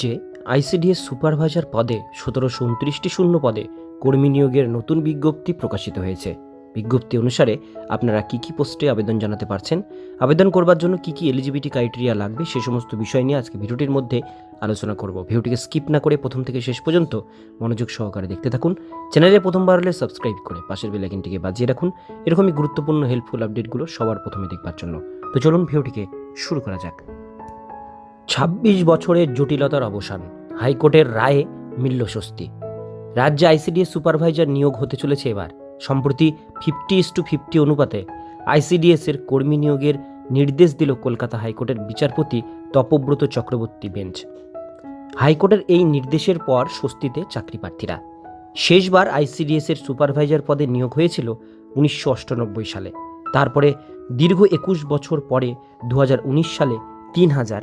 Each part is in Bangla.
যে আইসিডিএস সুপারভাইজার পদে সতেরোশো উনত্রিশটি শূন্য পদে কর্মী নিয়োগের নতুন বিজ্ঞপ্তি প্রকাশিত হয়েছে। বিজ্ঞপ্তি অনুসারে আপনারা কি কি পোস্টে আবেদন জানাতে পারছেন, আবেদন করবার জন্য কি কি এলিজিবিলিটি ক্রাইটেরিয়া লাগবে সে সমস্ত বিষয় নিয়ে আজকে ভিডিওটির মধ্যে আলোচনা করব। ভিডিওটিকে স্কিপ না করে প্রথম থেকে শেষ পর্যন্ত মনোযোগ সহকারে দেখতে থাকুন। চ্যানেলে প্রথমবার হলে সাবস্ক্রাইব করে পাশের বেলাইকিনটিকে বাজিয়ে রাখুন। এরকমই গুরুত্বপূর্ণ হেল্পফুল আপডেটগুলো সবার প্রথমে দেখবার জন্য। তো চলুন ভিডিওটিকে শুরু করা যাক। ছাব্বিশ বছরের জটিলতার অবসান, হাইকোর্টের রায়ে মিলল স্বস্তি রাজ্যে আইসিডিএস সুপারভাইজার নিয়োগ হতে চলেছে এবার। সম্প্রতি ফিফটি ইস টু ফিফটি অনুপাতে আইসিডিএস এর কর্মী নিয়োগের নির্দেশ দিল কলকাতা হাইকোর্টের বিচারপতি তপব্রত চক্রবর্তী বেঞ্চ। হাইকোর্টের এই নির্দেশের পর স্বস্তিতে চাকরি প্রার্থীরা শেষবার আইসিডিএস এর সুপারভাইজার পদে নিয়োগ হয়েছিল উনিশশো সালে। তারপরে দীর্ঘ একুশ বছর পরে দু হাজার উনিশ সালে তিন হাজার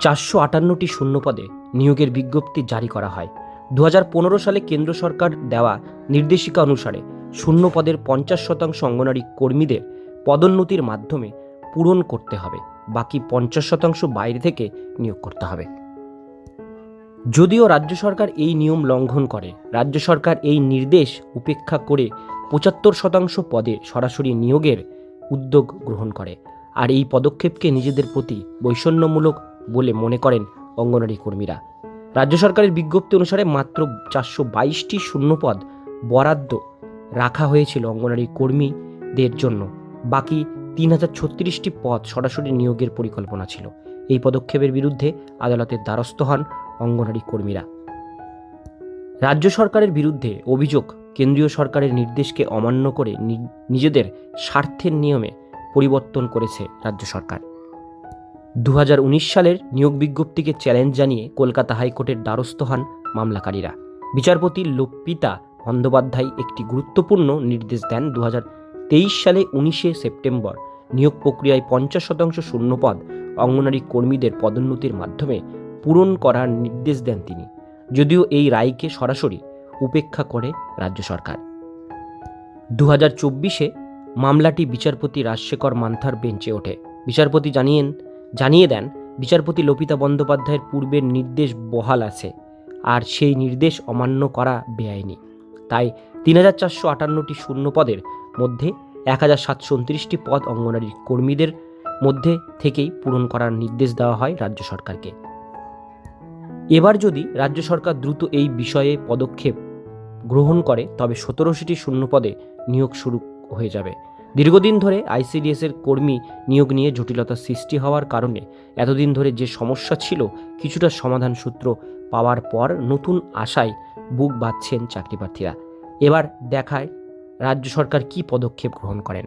চারশো আটান্নটি শূন্যপদে নিয়োগের বিজ্ঞপ্তি জারি করা হয়। দু হাজার পনেরো সালে কেন্দ্র সরকার দেওয়া নির্দেশিকা অনুসারে শূন্য পদের পঞ্চাশ শতাংশ অঙ্গনারী কর্মীদের পদোন্নতির মাধ্যমে পূরণ করতে হবে। বাকি পঞ্চাশ শতাংশ বাইরে থেকে নিয়োগ করতে হবে। যদিও রাজ্য সরকার এই নিয়ম লঙ্ঘন করে, রাজ্য সরকার এই নির্দেশ উপেক্ষা করে পঁচাত্তর শতাংশ পদে সরাসরি নিয়োগের উদ্যোগ গ্রহণ করে। আর এই পদক্ষেপকে নিজেদের প্রতি বৈষম্যমূলক বলে মনে করেন অঙ্গনারী কর্মীরা। রাজ্য সরকারের বিজ্ঞপ্তি অনুসারে মাত্র চারশো বাইশটি শূন্যপদ বরাদ্দ রাখা হয়েছিল অঙ্গনারী কর্মীদের জন্য। বাকি তিন হাজার ছত্রিশটি পদ সরাসরি নিয়োগের পরিকল্পনা ছিল। এই পদক্ষেপের বিরুদ্ধে আদালতের দ্বারস্থ হন অঙ্গনারী কর্মীরা। রাজ্য সরকারের বিরুদ্ধে অভিযোগ কেন্দ্রীয় সরকারের নির্দেশকে অমান্য করে নিজেদের স্বার্থের নিয়মে পরিবর্তন করেছে রাজ্য সরকার। দু হাজার উনিশ সালের নিয়োগ বিজ্ঞপ্তিকে চ্যালেঞ্জ জানিয়ে কলকাতা হাইকোর্টের দ্বারস্থ হন মামলাকারীরা। বিচারপতি লোপিতা বন্দ্যোপাধ্যায় একটি গুরুত্বপূর্ণ নির্দেশ দেন দু হাজার তেইশ সালে উনিশে সেপ্টেম্বর। নিয়োগ প্রক্রিয়ায় পঞ্চাশ শতাংশ শূন্যপদ অঙ্গনারী কর্মীদের পদোন্নতির মাধ্যমে পূরণ করার নির্দেশ দেন তিনি। যদিও এই রায়কে সরাসরি উপেক্ষা করে রাজ্য সরকার। দু হাজার মামলাটি বিচারপতি রাজশেখর মান্থার বেঞ্চে ওঠে। বিচারপতি জানিয়েন জানিয়ে দেন, বিচারপতি লপিতা বন্দ্যোপাধ্যায়ের পূর্বের নির্দেশ বহাল আছে, আর সেই নির্দেশ অমান্য করা বেআইনি। তাই তিন হাজার চারশো আটান্নটি শূন্য পদের মধ্যে এক হাজার সাতশো উনত্রিশটি পদ অঙ্গনারী কর্মীদের মধ্যে থেকেই পূরণ করার নির্দেশ দেওয়া হয় রাজ্য সরকারকে। এবার যদি রাজ্য সরকার দ্রুত এই বিষয়ে পদক্ষেপ গ্রহণ করে, তবে সতেরোশোটি শূন্য পদে নিয়োগ শুরু হয়ে যাবে। দীর্ঘদিন ধরে আইসিডিএসের কর্মী নিয়োগ নিয়ে জটিলতা সৃষ্টি হওয়ার কারণে এতদিন ধরে যে সমস্যা ছিল, কিছুটা সমাধান সূত্র পাওয়ার পর নতুন আশায় বুক বাঁধছেন চাকরি প্রার্থীরা এবার দেখায় রাজ্য সরকার কি পদক্ষেপ গ্রহণ করেন।